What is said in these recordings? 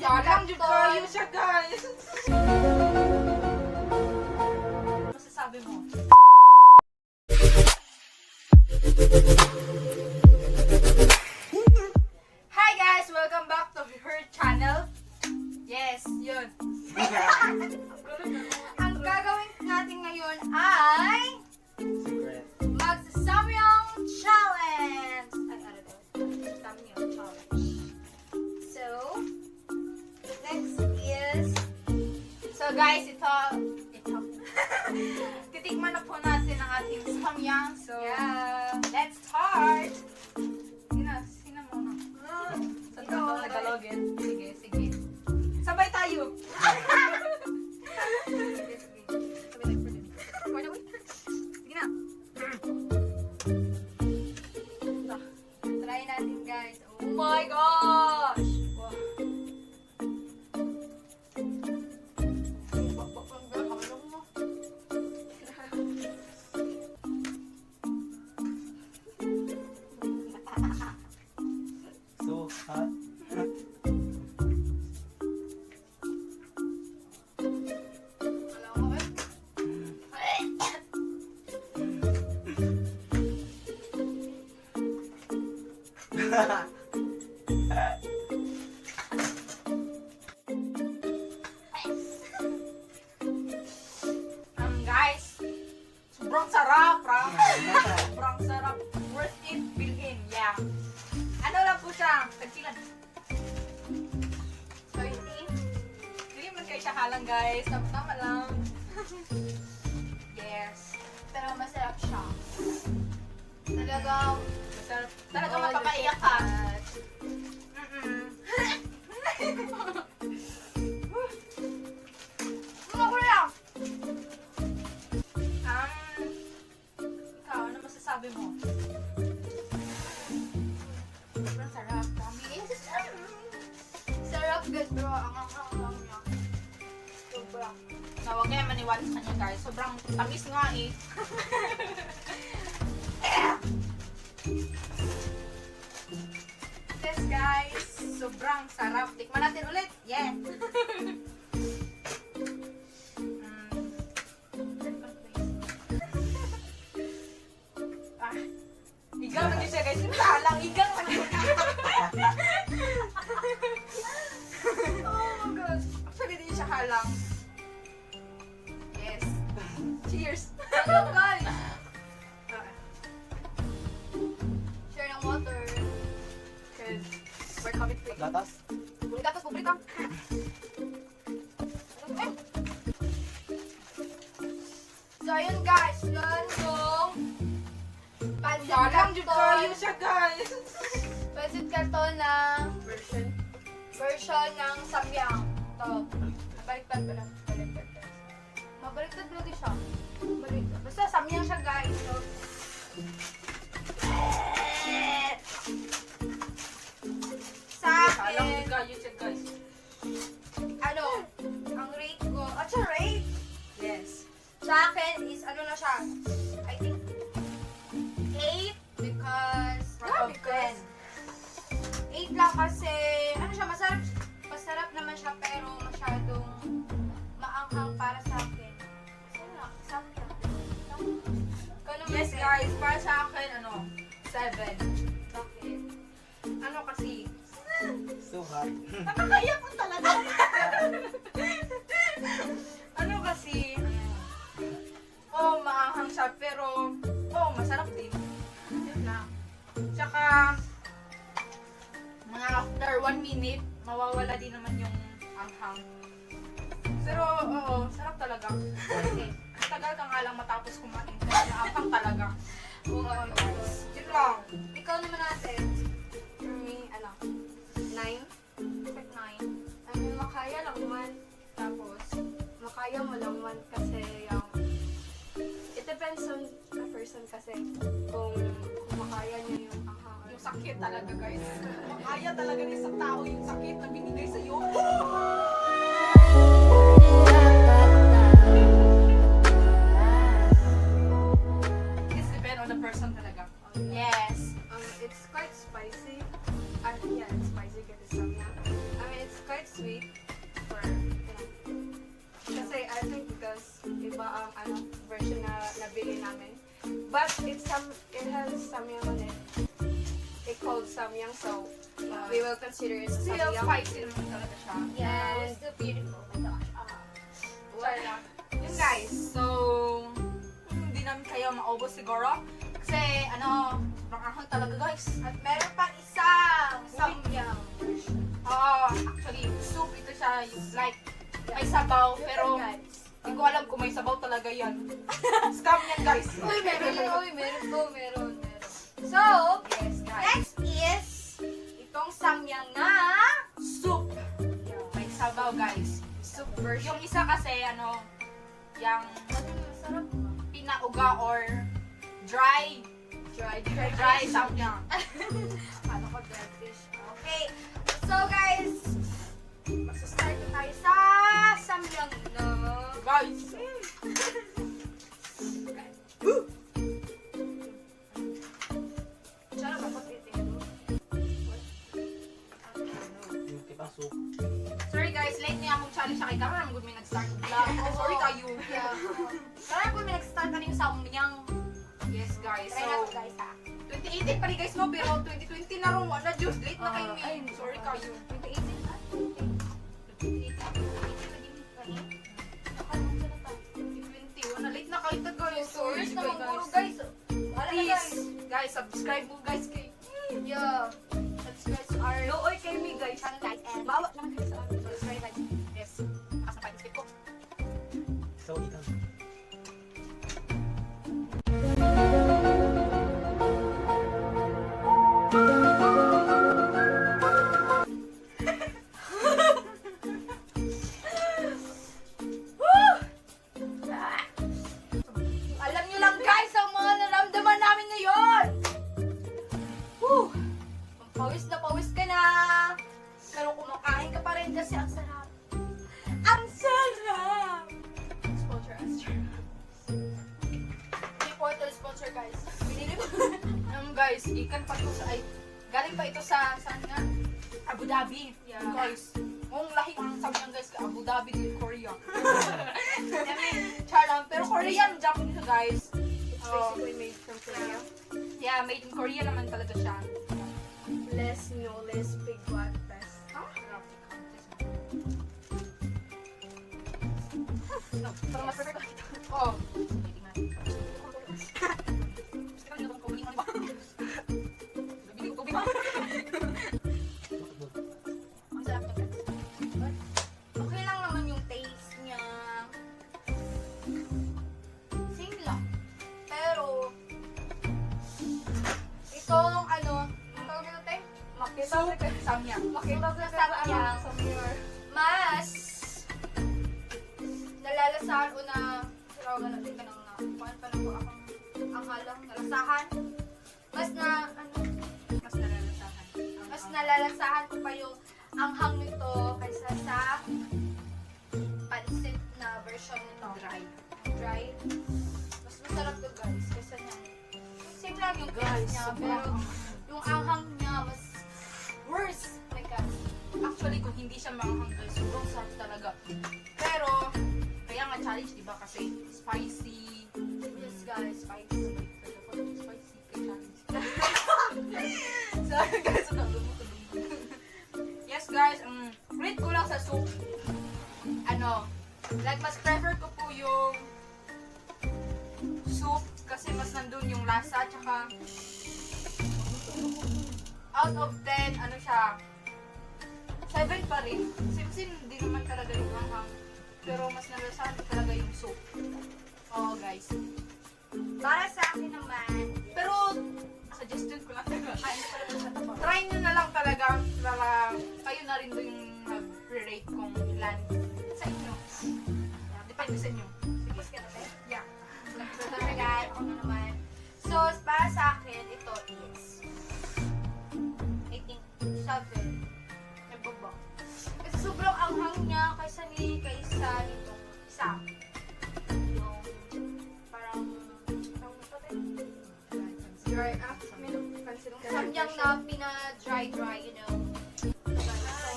Salang jud kayo siya, Um, guys, sobrang sarap, Ram. sobrang sarap. Worth it, bilhin. Yeah. Ano lang po siya? Tagsilan. 30. Hindi man kayo siya halang, guys. Tama-tama lang. yes. Pero masarap siya. Talagang Masarap. Talaga all the mapapaiyak ka. Guys, pero ang ang niya. Sobra. Na huwag kayo maniwala sa kanya guys. Sobrang tamis nga eh. yes guys, sobrang sarap. Tikman natin ulit. Yeah. Mm. ah, Cheers. Hello guys! Ah, Share ng water. Cause we're COVID free. Gatas. Buli gatas, paborito. So ayun guys, yun yung pansit Salang jud kayo siya, guys. Pansit canton ng Version. version ng samyang. To. Baliktad pala. Baliktad. Mabaliktad lagi siya. Basta samyang siya guys. So, maanghang siya, pero, oh, masarap din. Yun lang. Tsaka, mga after one minute, mawawala din naman yung anghang. Pero, oo, sarap talaga. Kasi, tagal ka nga lang matapos kumain. Kasi anghang talaga. Oo, guys. Yun lang. Ikaw naman natin. For me, ano, nine. Perfect 9. Ano, makaya lang man. Tapos, makaya mo lang man kasi person kasi kung, kung makaya niya yung anghang. Yung sakit talaga, guys. Makaya talaga ng isang tao yung sakit na binigay sa'yo. consider it Still samyang. spicy naman talaga siya. Yeah, it's still beautiful. Oh my gosh. Ah. Wala. Yun guys, so hindi namin kayo maubos siguro. Kasi ano, ahang talaga guys. At meron pang isang samyang. Oo, actually, soup ito siya. Like, may sabaw, pero hindi ko alam kung may sabaw talaga yan. Scam yan guys. Uy, meron. Uy, meron po. Meron, meron. So, Yes guys. next is samyang na Soup. May sabaw guys. soup version. Yung isa kasi, ano, yung pinauga or dry, Dry, dry samyang. Paano ko dry fish? Okay. Samyang. Yes guys, Try so, guys ha. 2018 pa rin guys no, pero 2020 na rin wala Diyos. Late na kayo Ah, ay, eh. Sorry kayo. 2018 na? 2020, wala late na kayo ta guys. Sorry Sorry naman guys. guys. Please, guys. guys, subscribe mo guys kay Yeah. Subscribe to our Looy kay me guys. channel guys. And bawa naman kayo sa. Subscribe guys. Dhabi. Yeah. Guys, kung lahi ang sabi niyan guys, Abu Dhabi din Korea. I mean, char lang. Pero Korean, Japanese guys. It's basically made from Korea. Yeah, made in Korea naman talaga siya. Less no, less big best. Huh? No, parang mas perfect. Oh. Kanya. samyang. Sa Sa kanya. samyang. Mas nalalasahan o na tirawagan natin ka ng na kuhaan pa lang po akong ang halang nalasahan. Mas na ano, Mas nalalasahan. mas nalalasahan ko pa yung anghang nito kaysa sa pansit na version nito. Dry. Dry. Mas masarap to guys kaysa niya. Same lang yung Guys, niya, pero yung anghang hindi siya maanghang guys, sobrang sarap talaga. Pero, kaya nga challenge, di ba? Kasi spicy. Yes guys, spicy. Spicy kay challenge. Sorry guys, ano, Yes guys, um, rate ko lang sa soup. Ano, like mas prefer ko po yung soup kasi mas nandun yung lasa tsaka out of 10, ano siya, 7 pa rin. Kasi hindi naman talaga yung anghang. Pero mas nalasahan talaga yung soup. Oo guys. Para sa akin naman, Pero, suggestion ko lang talaga. kain lang sa taba. Try nyo na lang talaga para kayo na rin yung mag-rate kung ilan sa inyo. Yeah, depende sa inyo. Tapos ka na tayo. Yeah. Na naman. So, para sa akin, ito is I think 7. niya kaysa ni kaysa nitong isa. Yung parang parang patay. Dry up. Samyang na pina-dry-dry, you know.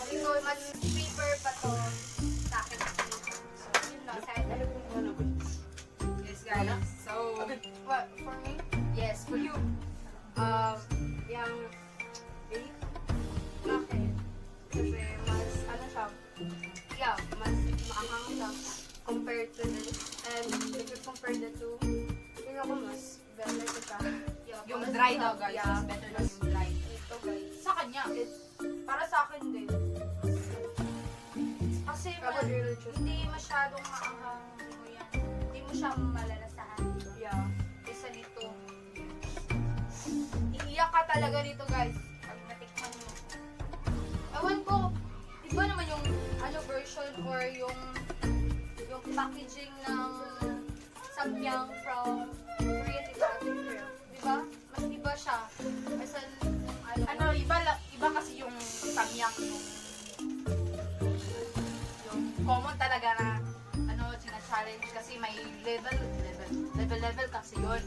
So, mas paper pa to sa akin. So, yun lang. Sa akin. Yes, guys. So, what, for me? Yes, for you. Um, yung prefer daw guys, Yeah. mas better daw yung light. Ito guys. Sa kanya. Para sa akin din. Kasi choose. hindi masyadong maanghang ano yan. Hindi mo siya malalasahan. Yeah. Isa nito. Iiyak ka talaga dito guys. Pag natikman mo. Ewan ko, iba naman yung ano version or yung yung packaging ng samyang level, kasi yun.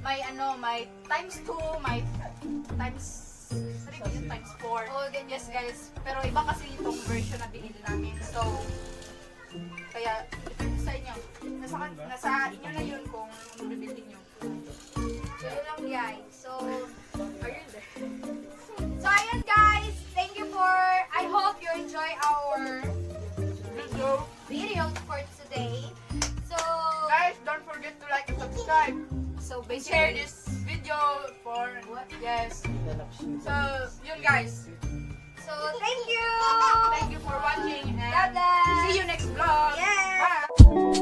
May ano, may times 2, may times 3, ba yun? times 4. Oh, ganyan. Yes guys, pero iba kasi itong version na binili namin. So, kaya depende sa inyo. Nasa, nasa inyo na yun kung ano bibili nyo. Yun lang guys. So, Ayun din. so ayun guys. Thank you for, I hope you enjoy our Video. video for today subscribe. So basically, share this video for what? Yes. So yun guys. So thank you. Thank you for watching. And Bye -bye. see you next vlog. Yeah. Bye.